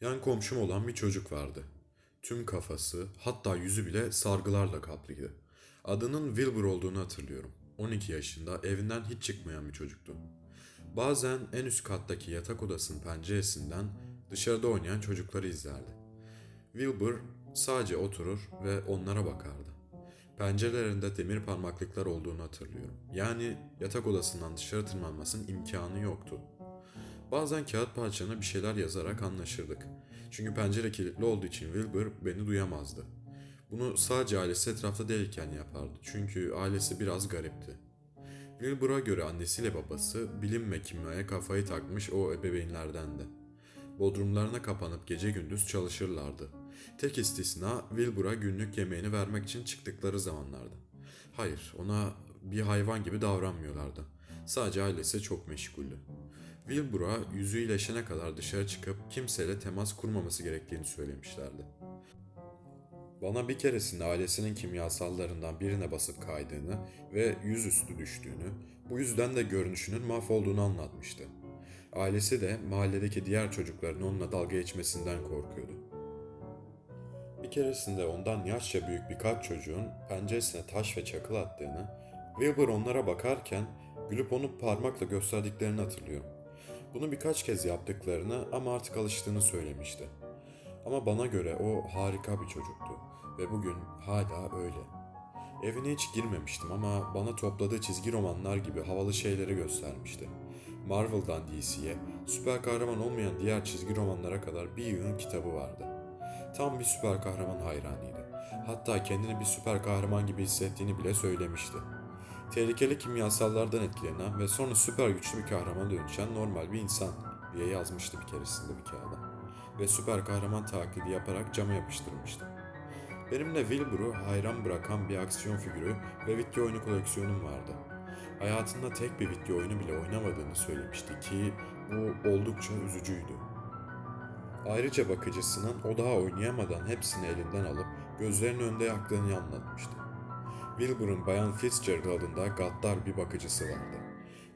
Yan komşum olan bir çocuk vardı. Tüm kafası, hatta yüzü bile sargılarla kaplıydı. Adının Wilbur olduğunu hatırlıyorum. 12 yaşında evinden hiç çıkmayan bir çocuktu. Bazen en üst kattaki yatak odasının penceresinden dışarıda oynayan çocukları izlerdi. Wilbur sadece oturur ve onlara bakardı. Pencerelerinde demir parmaklıklar olduğunu hatırlıyorum. Yani yatak odasından dışarı tırmanmasının imkanı yoktu. Bazen kağıt parçana bir şeyler yazarak anlaşırdık. Çünkü pencere kilitli olduğu için Wilbur beni duyamazdı. Bunu sadece ailesi etrafta değilken yapardı. Çünkü ailesi biraz garipti. Wilbur'a göre annesiyle babası bilim ve kimyaya kafayı takmış o ebeveynlerdendi. Bodrumlarına kapanıp gece gündüz çalışırlardı. Tek istisna Wilbur'a günlük yemeğini vermek için çıktıkları zamanlardı. Hayır, ona bir hayvan gibi davranmıyorlardı. Sadece ailesi çok meşguldü. Wilbur'a yüzü iyileşene kadar dışarı çıkıp kimseyle temas kurmaması gerektiğini söylemişlerdi. Bana bir keresinde ailesinin kimyasallarından birine basıp kaydığını ve yüzüstü düştüğünü, bu yüzden de görünüşünün mahvolduğunu anlatmıştı. Ailesi de mahalledeki diğer çocukların onunla dalga geçmesinden korkuyordu. Bir keresinde ondan yaşça büyük birkaç çocuğun penceresine taş ve çakıl attığını, Wilbur onlara bakarken gülüp onu parmakla gösterdiklerini hatırlıyorum. Bunu birkaç kez yaptıklarını ama artık alıştığını söylemişti. Ama bana göre o harika bir çocuktu ve bugün hala öyle. Evine hiç girmemiştim ama bana topladığı çizgi romanlar gibi havalı şeyleri göstermişti. Marvel'dan DC'ye, süper kahraman olmayan diğer çizgi romanlara kadar bir yığın kitabı vardı. Tam bir süper kahraman hayranıydı. Hatta kendini bir süper kahraman gibi hissettiğini bile söylemişti. Tehlikeli kimyasallardan etkilenen ve sonra süper güçlü bir kahramana dönüşen normal bir insan diye yazmıştı bir keresinde bir kağıda. Ve süper kahraman taklidi yaparak cama yapıştırmıştı. Benimle Wilbur'u hayran bırakan bir aksiyon figürü ve video oyunu koleksiyonum vardı. Hayatında tek bir video oyunu bile oynamadığını söylemişti ki bu oldukça üzücüydü. Ayrıca bakıcısının o daha oynayamadan hepsini elinden alıp gözlerinin önünde yaktığını anlatmıştı. Wilbur'un Bayan Fitzgerald adında gaddar bir bakıcısı vardı.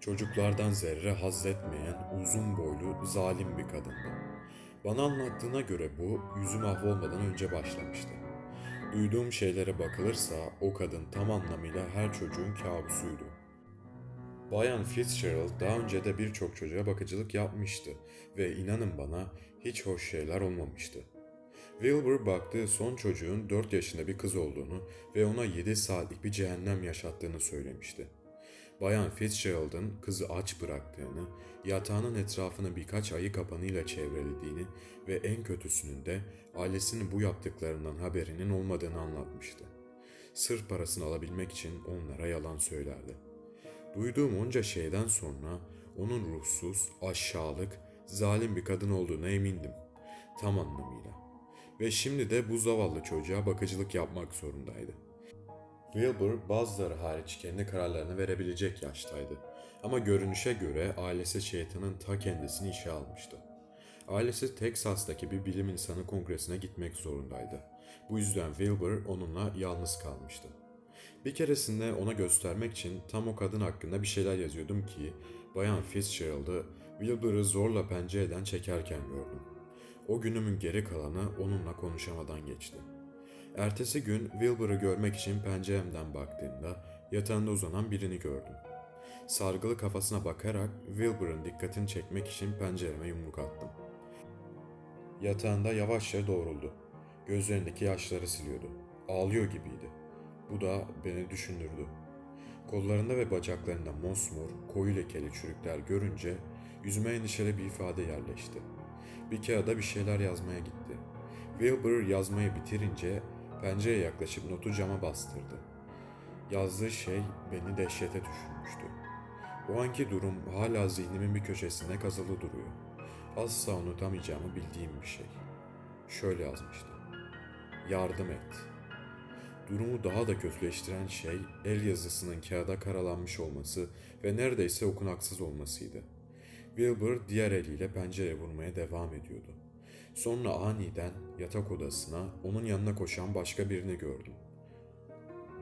Çocuklardan zerre haz etmeyen, uzun boylu, zalim bir kadındı. Bana anlattığına göre bu, yüzü mahvolmadan önce başlamıştı. Duyduğum şeylere bakılırsa o kadın tam anlamıyla her çocuğun kabusuydu. Bayan Fitzgerald daha önce de birçok çocuğa bakıcılık yapmıştı ve inanın bana hiç hoş şeyler olmamıştı. Wilbur baktığı son çocuğun 4 yaşında bir kız olduğunu ve ona 7 saatlik bir cehennem yaşattığını söylemişti. Bayan Fitzgerald'ın kızı aç bıraktığını, yatağının etrafını birkaç ayı kapanıyla çevrelediğini ve en kötüsünün de ailesinin bu yaptıklarından haberinin olmadığını anlatmıştı. Sırf parasını alabilmek için onlara yalan söylerdi. Duyduğum onca şeyden sonra onun ruhsuz, aşağılık, zalim bir kadın olduğuna emindim. Tam anlamıyla. Ve şimdi de bu zavallı çocuğa bakıcılık yapmak zorundaydı. Wilbur bazıları hariç kendi kararlarını verebilecek yaştaydı. Ama görünüşe göre ailesi şeytanın ta kendisini işe almıştı. Ailesi Teksas'taki bir bilim insanı kongresine gitmek zorundaydı. Bu yüzden Wilbur onunla yalnız kalmıştı. Bir keresinde ona göstermek için tam o kadın hakkında bir şeyler yazıyordum ki Bayan Fitzgerald'ı Wilbur'ı zorla pencereden çekerken gördüm. O günümün geri kalanı onunla konuşamadan geçti. Ertesi gün Wilbur'ı görmek için penceremden baktığımda yatağında uzanan birini gördüm. Sargılı kafasına bakarak Wilbur'ın dikkatini çekmek için pencereme yumruk attım. Yatağında yavaşça doğruldu. Gözlerindeki yaşları siliyordu. Ağlıyor gibiydi. Bu da beni düşündürdü. Kollarında ve bacaklarında mosmor, koyu lekeli çürükler görünce yüzüme endişeli bir ifade yerleşti. Bir kağıda bir şeyler yazmaya gitti. Wilbur yazmayı bitirince pencereye yaklaşıp notu cama bastırdı. Yazdığı şey beni dehşete düşürmüştü. O anki durum hala zihnimin bir köşesinde kazılı duruyor. Asla unutamayacağımı bildiğim bir şey. Şöyle yazmıştı. Yardım et. Durumu daha da kötüleştiren şey el yazısının kağıda karalanmış olması ve neredeyse okunaksız olmasıydı. Wilbur diğer eliyle pencereye vurmaya devam ediyordu. Sonra aniden yatak odasına onun yanına koşan başka birini gördüm.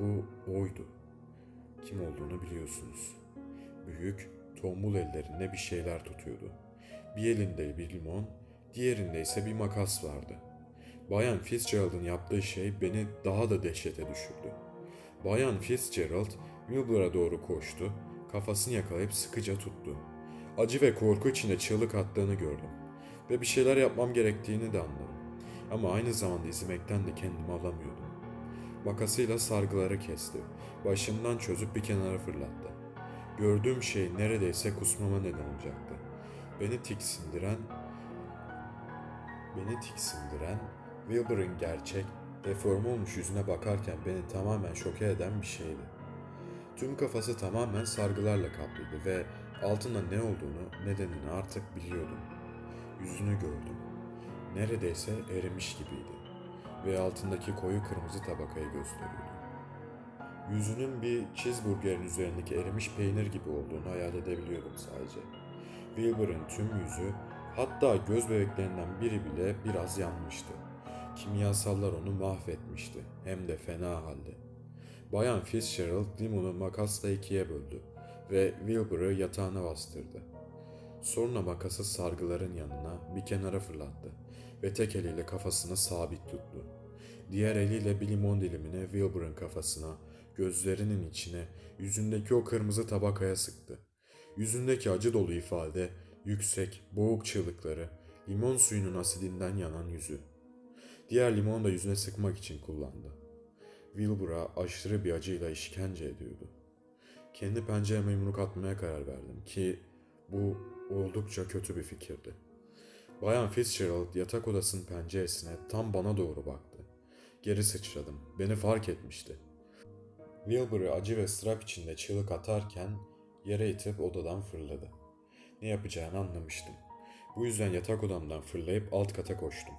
Bu oydu. Kim olduğunu biliyorsunuz. Büyük, tombul ellerinde bir şeyler tutuyordu. Bir elinde bir limon, Diğerinde ise bir makas vardı. Bayan Fitzgerald'ın yaptığı şey beni daha da dehşete düşürdü. Bayan Fitzgerald Wilbur'a doğru koştu, kafasını yakalayıp sıkıca tuttu. Acı ve korku içinde çığlık attığını gördüm ve bir şeyler yapmam gerektiğini de anladım. Ama aynı zamanda izlemekten de kendimi alamıyordum. Makasıyla sargıları kesti. Başından çözüp bir kenara fırlattı. Gördüğüm şey neredeyse kusmama neden olacaktı. Beni tiksindiren, beni tiksindiren Wilbur'ın gerçek, deforme olmuş yüzüne bakarken beni tamamen şoke eden bir şeydi. Tüm kafası tamamen sargılarla kaplıydı ve altında ne olduğunu, nedenini artık biliyordum. Yüzünü gördüm. Neredeyse erimiş gibiydi ve altındaki koyu kırmızı tabakayı gösteriyordu. Yüzünün bir cheeseburgerin üzerindeki erimiş peynir gibi olduğunu hayal edebiliyordum sadece. Wilbur'ın tüm yüzü, hatta göz bebeklerinden biri bile biraz yanmıştı. Kimyasallar onu mahvetmişti, hem de fena halde. Bayan Fitzgerald limonu makasla ikiye böldü ve Wilbur'ı yatağına bastırdı. Sonra makası sargıların yanına bir kenara fırlattı ve tek eliyle kafasını sabit tuttu. Diğer eliyle bir limon dilimini Wilbur'ın kafasına, gözlerinin içine, yüzündeki o kırmızı tabakaya sıktı. Yüzündeki acı dolu ifade, yüksek, boğuk çığlıkları, limon suyunun asidinden yanan yüzü. Diğer limonu da yüzüne sıkmak için kullandı. Wilbur'a aşırı bir acıyla işkence ediyordu. Kendi pencereme yumruk atmaya karar verdim ki bu oldukça kötü bir fikirdi. Bayan Fitzgerald yatak odasının penceresine tam bana doğru baktı. Geri sıçradım. Beni fark etmişti. Wilbur'ı acı ve ıstırap içinde çığlık atarken yere itip odadan fırladı. Ne yapacağını anlamıştım. Bu yüzden yatak odamdan fırlayıp alt kata koştum.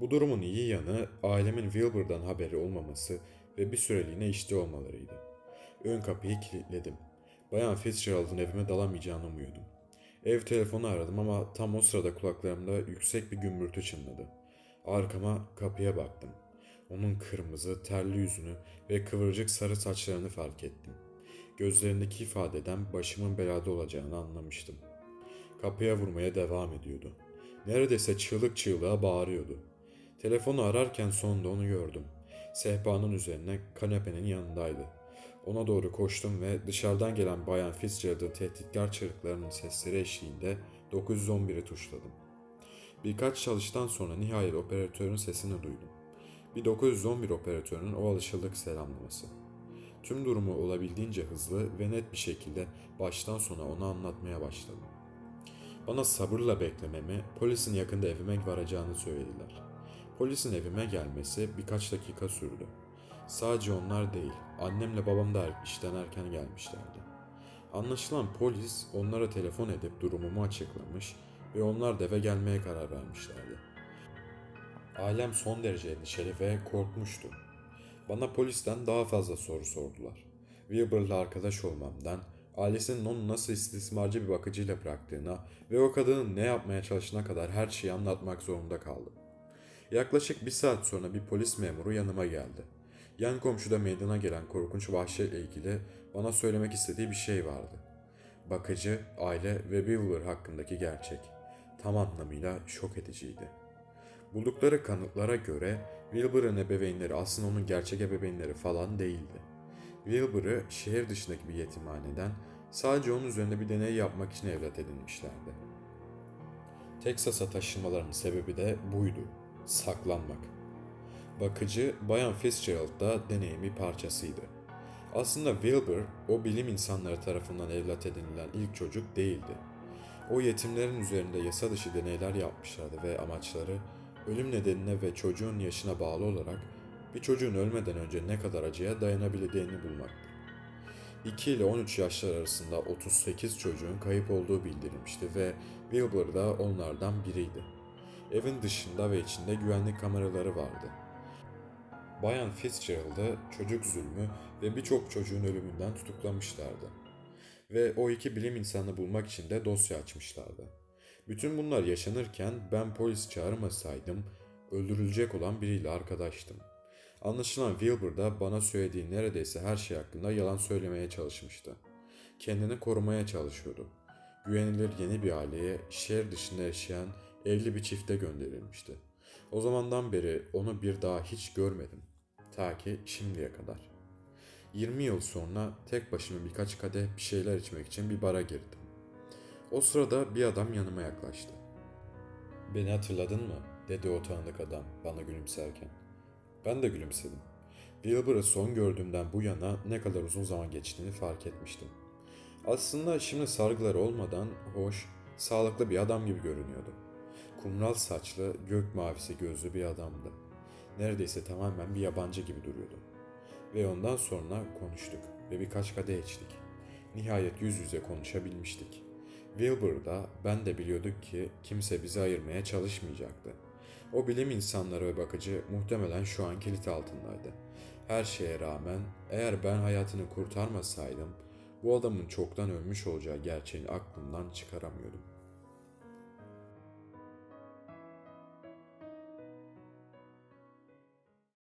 Bu durumun iyi yanı ailemin Wilbur'dan haberi olmaması ve bir süreliğine işte olmalarıydı. Ön kapıyı kilitledim. Bayan Fitzgerald'ın evime dalamayacağını umuyordum. Ev telefonu aradım ama tam o sırada kulaklarımda yüksek bir gümbürtü çınladı. Arkama kapıya baktım. Onun kırmızı, terli yüzünü ve kıvırcık sarı saçlarını fark ettim. Gözlerindeki ifadeden başımın belada olacağını anlamıştım. Kapıya vurmaya devam ediyordu. Neredeyse çığlık çığlığa bağırıyordu. Telefonu ararken sonunda onu gördüm. Sehpanın üzerine kanepenin yanındaydı. Ona doğru koştum ve dışarıdan gelen Bayan Fitzgerald'ın tehditkar çığlıklarının sesleri eşliğinde 911'i tuşladım. Birkaç çalıştan sonra nihayet operatörün sesini duydum. Bir 911 operatörünün o alışıldık selamlaması. Tüm durumu olabildiğince hızlı ve net bir şekilde baştan sona ona anlatmaya başladım. Bana sabırla beklememi, polisin yakında evime varacağını söylediler. Polisin evime gelmesi birkaç dakika sürdü. Sadece onlar değil, annemle babam da işten erken gelmişlerdi. Anlaşılan polis onlara telefon edip durumumu açıklamış ve onlar da eve gelmeye karar vermişlerdi. Ailem son derece endişeli ve korkmuştu. Bana polisten daha fazla soru sordular. Wilbur'la arkadaş olmamdan, ailesinin onu nasıl istismarcı bir bakıcıyla bıraktığına ve o kadının ne yapmaya çalıştığına kadar her şeyi anlatmak zorunda kaldım. Yaklaşık bir saat sonra bir polis memuru yanıma geldi. Yan komşuda meydana gelen korkunç vahşetle ilgili bana söylemek istediği bir şey vardı. Bakıcı, aile ve Wilbur hakkındaki gerçek. Tam anlamıyla şok ediciydi. Buldukları kanıtlara göre Wilbur'ın ebeveynleri aslında onun gerçek ebeveynleri falan değildi. Wilbur'ı şehir dışındaki bir yetimhaneden sadece onun üzerinde bir deney yapmak için evlat edinmişlerdi. Texas'a taşınmalarının sebebi de buydu. Saklanmak. Bakıcı Bayan Fitzgerald da deneyin bir parçasıydı. Aslında Wilbur o bilim insanları tarafından evlat edinilen ilk çocuk değildi. O yetimlerin üzerinde yasa dışı deneyler yapmışlardı ve amaçları ölüm nedenine ve çocuğun yaşına bağlı olarak bir çocuğun ölmeden önce ne kadar acıya dayanabileceğini bulmaktı. 2 ile 13 yaşlar arasında 38 çocuğun kayıp olduğu bildirilmişti ve Wilbur da onlardan biriydi. Evin dışında ve içinde güvenlik kameraları vardı. Bayan Fitzgerald'ı çocuk zulmü ve birçok çocuğun ölümünden tutuklamışlardı. Ve o iki bilim insanını bulmak için de dosya açmışlardı. Bütün bunlar yaşanırken ben polis çağırmasaydım öldürülecek olan biriyle arkadaştım. Anlaşılan Wilbur da bana söylediği neredeyse her şey hakkında yalan söylemeye çalışmıştı. Kendini korumaya çalışıyordu. Güvenilir yeni bir aileye şehir dışında yaşayan Evli bir çifte gönderilmişti. O zamandan beri onu bir daha hiç görmedim. Ta ki şimdiye kadar. 20 yıl sonra tek başıma birkaç kadeh bir şeyler içmek için bir bara girdim. O sırada bir adam yanıma yaklaştı. Beni hatırladın mı? dedi o tanıdık adam bana gülümserken. Ben de gülümsedim. Wilbur'ı son gördüğümden bu yana ne kadar uzun zaman geçtiğini fark etmiştim. Aslında şimdi sargıları olmadan hoş, sağlıklı bir adam gibi görünüyordu. Kumral saçlı, gök mavisi gözlü bir adamdı. Neredeyse tamamen bir yabancı gibi duruyordu. Ve ondan sonra konuştuk ve birkaç kadeh içtik. Nihayet yüz yüze konuşabilmiştik. Wilbur da ben de biliyorduk ki kimse bizi ayırmaya çalışmayacaktı. O bilim insanları ve bakıcı muhtemelen şu an kilit altındaydı. Her şeye rağmen eğer ben hayatını kurtarmasaydım bu adamın çoktan ölmüş olacağı gerçeğini aklımdan çıkaramıyordum.